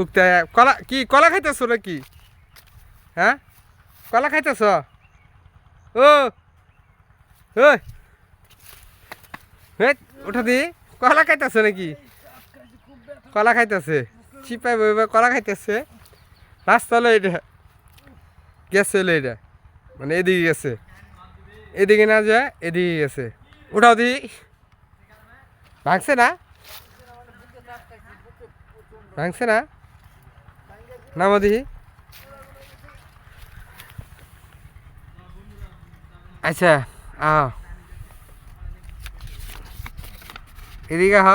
উঠতে কলা, কি, কলা খাইতেছো নাকি? হ্যাঁ? কলা খাইতেছ? ও উঠা দি। কলা খাইতেছ নাকি? কলা খাইতেছে। চিপাই বইবে কলা খাইতেছে। রাস্তা হলো এটা গেছে হলো এটা মানে এদিকে গেছে। এদিকে না যায়, এদিকে গেছে। উঠাও দি। ভাঙছে না? ভাঙছে না? নামো দেখি। আচ্ছা আহ। এদিকে হ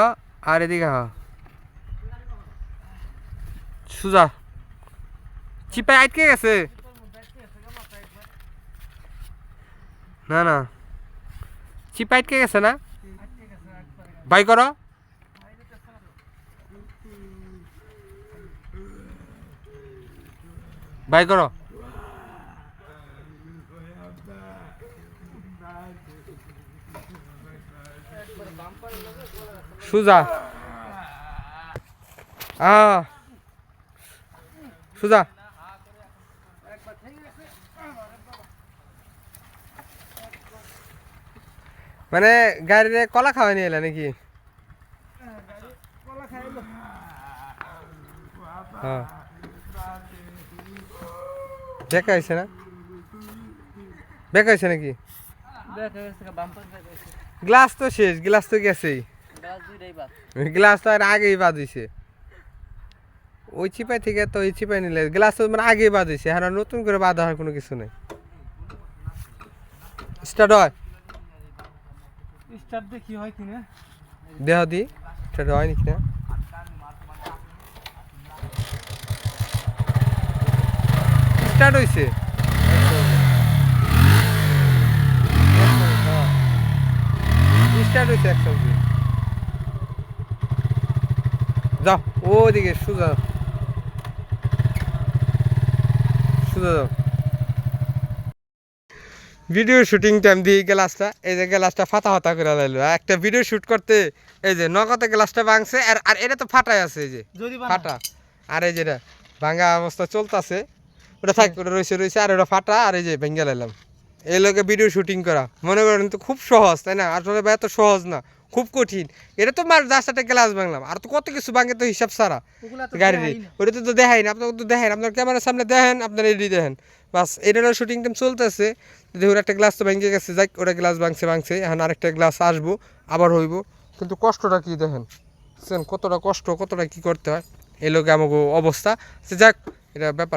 আর এদিকে হ সুজা, চিপায় আটকে গেছে। না না। চিপায় আটকে গেছে না? বাই করো। বাই করো। সুজা। আহ সুজা। মানে গাড়িরে কলা খাওয়া নিয়ে এলা নাকি? হ্যাঁ। বেকা হয়েছে না? বেকা হয়েছে নাকি? গ্লাস তো শেষ গ্লাস তো গেছেই। গ্লাস তো আর আগেই বাদ হয়েছে। ওই চিপাই থেকে তো ওই চিপাই নিলে গ্লাস তো মানে আগেই বাদ হয়েছে আর নতুন করে বাদ হওয়ার কোনো কিছু নেই। স্টার্ট হয়? স্টার্ট কি হয় কিনা। দেহ দি স্টার্ট হয় নাকি না? স্টার্ট হয়েছে স্টার্ট হয়েছে একসঙ্গে যাও ওদিকে সোজা। সোজা যাও। ভিডিও শুটিং টাইম দিয়ে গ্লাসটা এই যে গ্লাসটা ফাটা ফাটা করে লাইলো। একটা ভিডিও শুট করতে এই যে নগদে গ্লাসটা ভাঙছে আর আর এটা তো ফাটাই আছে এই যে। ফাটা। আর এই যেটা ভাঙা অবস্থা চলতেছে। ওটা থাক ওটা রয়েছে রয়েছে আর ওটা ফাটা আর এই যে ভেঙে লাইলাম এই লোকে ভিডিও শুটিং করা। মনে করেন তো খুব সহজ তাই না? আসলে ভাই এত সহজ না খুব কঠিন। এটা তো মার যার সাথে গ্লাস ভাঙলাম আর তো কত কিছু ভাঙে তো হিসাব সারা গাড়ির। ওটা তো দেখাই না আপনাকে তো দেখাই না। আপনার ক্যামেরার সামনে দেখেন আপনার এডি দেখেন। বাস এটারও শুটিং টাইম চলতেছে। দেখুন একটা গ্লাস তো ভেঙে গেছে যাক ওটা গ্লাস ভাঙছে ভাঙছে। এখন আরেকটা গ্লাস আসব আবার হইব। কিন্তু কষ্টটা কি দেখেন? কতটা কষ্ট কতটা কি করতে হয়? এই লোকে আমাকে অবস্থা। সে যাক এটা ব্যাপার।